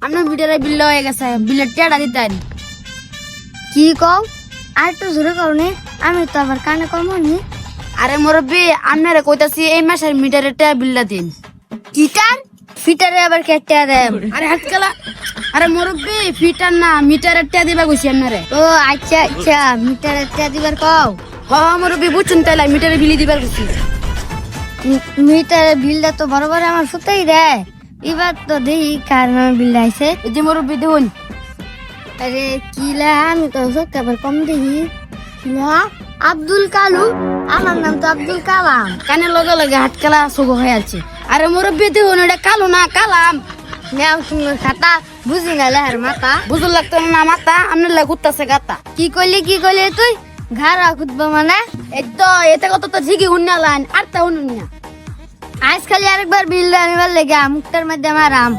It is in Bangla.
আপনার মিটারে বিল হয়ে গেছে বিলের টেটা দিতেন কি কও? আর একটু জোরে নি, আমি তো আবার কানে কমো নি। আরে মুরব্বী, আপনারে কইতাছি, এই মাসের মিটারের টেয়া বিলটা দিন। কিটার ফিটারে আবার কেটে দেব আরে হাতকালা আরে মুরব্বী, ফিটার না, মিটারের টেয়া দিবা কইছি আপনারে। ও আচ্ছা আচ্ছা মিটারে তে দিবার কও? হ মুরব্বী, বুঝছেন তাইলে মিটারে বিলি দিবার কইছি। মি- মিটারের বিলটা তো বরাবর আমার সুতেই দেয়। এবার তো দেখি কার নামে বিল আইছে এই যে মুরব্বী, দেখুন। আরে কিলা আমি তো সত্যি আবার কম দেখি। কিলা আব্দুল কালু। আমার নাম তো আব্দুল কালাম। কানে লগে লগে হাতকালা সগো হয়ে আছে। আরে মুরব্বী, দেখুন, এটা কালো না কালাম। সুন্দর খাতা। বুঝি না লেহার মাথা। লাগতো না মাথা আপনার লাগে উঠতেছে গাতা। কি করলি কি করলি তুই? ঘাড়া খুঁজবো মানে? এই তো, এতে কত তো ঠিকই উন্নালান আর তা উনুন না। আজ খালি আরেকবার বিল আনিবার লেগে মুখটার মধ্যে আমার আম।